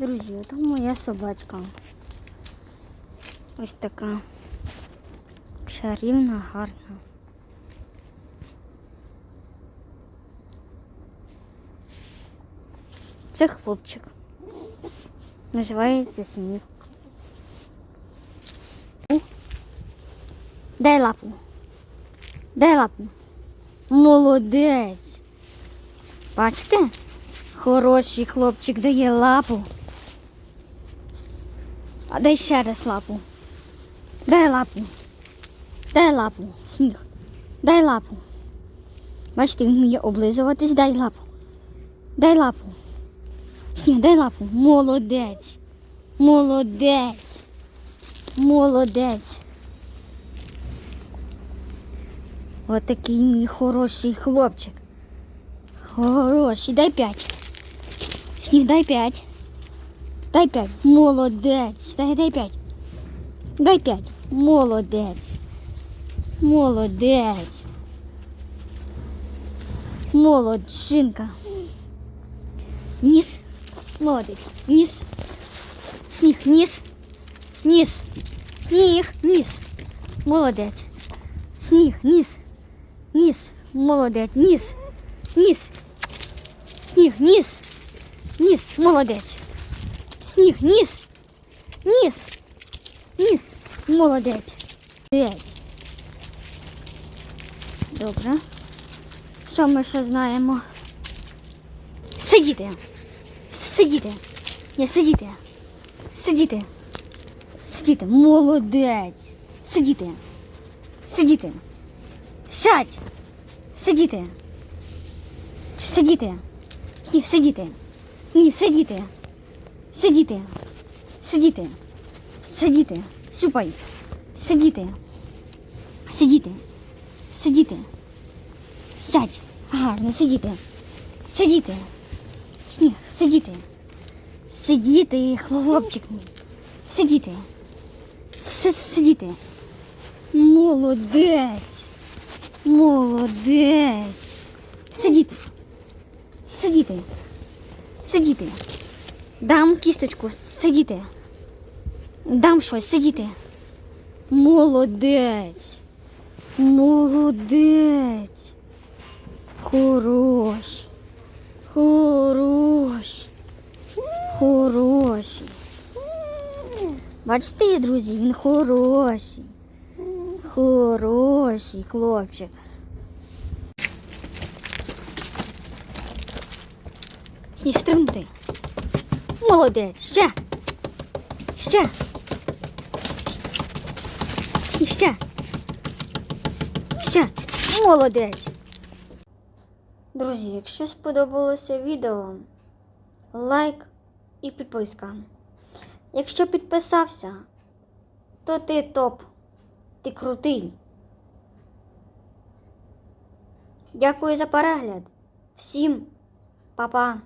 Друзі, це моя собачка. Ось така чарівна, гарна. Це хлопчик. Називається сміх. Дай лапу. Дай лапу. Молодець. Бачите? Хороший хлопчик дає лапу. А дай ще раз лапу. Дай лапу. Дай лапу. Сніг. Дай лапу. Бачите, він вміє облизуватись, дай лапу. Дай лапу. Сніг, дай лапу. Молодець. Молодець. Молодець. Отакий мій хороший хлопчик. Хороший, дай п'ять. Сніг, дай п'ять. Дай п'ять. Молодець. Дай, дай п'ять. Дай п'ять. Молодець. Молодець. Молодчинка. Ніс. Молодець. Ніс. Сніг, ніс. Ніс. Сніг, ніс. Молодець. Сніг, ніс. Ніс. Молодець. Ніс. Ніс. Сніг, ніс. Ніс. Молодець. Сніг, ніс. Ніс. Ніс. Молодець. Молодець. Добре. Що ми ще знаємо? Сидіти. Сидіти. Ні, сидіти. Сидіти. Сидіти. Молодець. Сидіти. Сидіти. Сядь. Сидіти. Сидіти. Ні, сидіти. Ні, сидіти. Сидіти. Сидіти. Сидіти. Сюпай. Сидіти. Сидіти. Сидіти. Сядь. Гарно, сидіти. Сидіти. Сніг, сидіти. Сидіти, хлопчик мій. Сидіти. Сидіти. Молодець. Молодець. Сидіти. Сидіти. Сидіти. Дам кісточку. Сидіти. Дам щось, сидіти. Молодець. Молодець. Хорош. Хорош. Хороший. Бачите, друзі, він хороший. Хороший хлопчик. Сніг стрибнути. Молодець. Ще. Ще. Сніг ще. Ще. Молодець. Друзі, якщо сподобалося відео, лайк і підписка. Якщо підписався, то ти топ. Ти крутий. Дякую за перегляд. Всім па-па.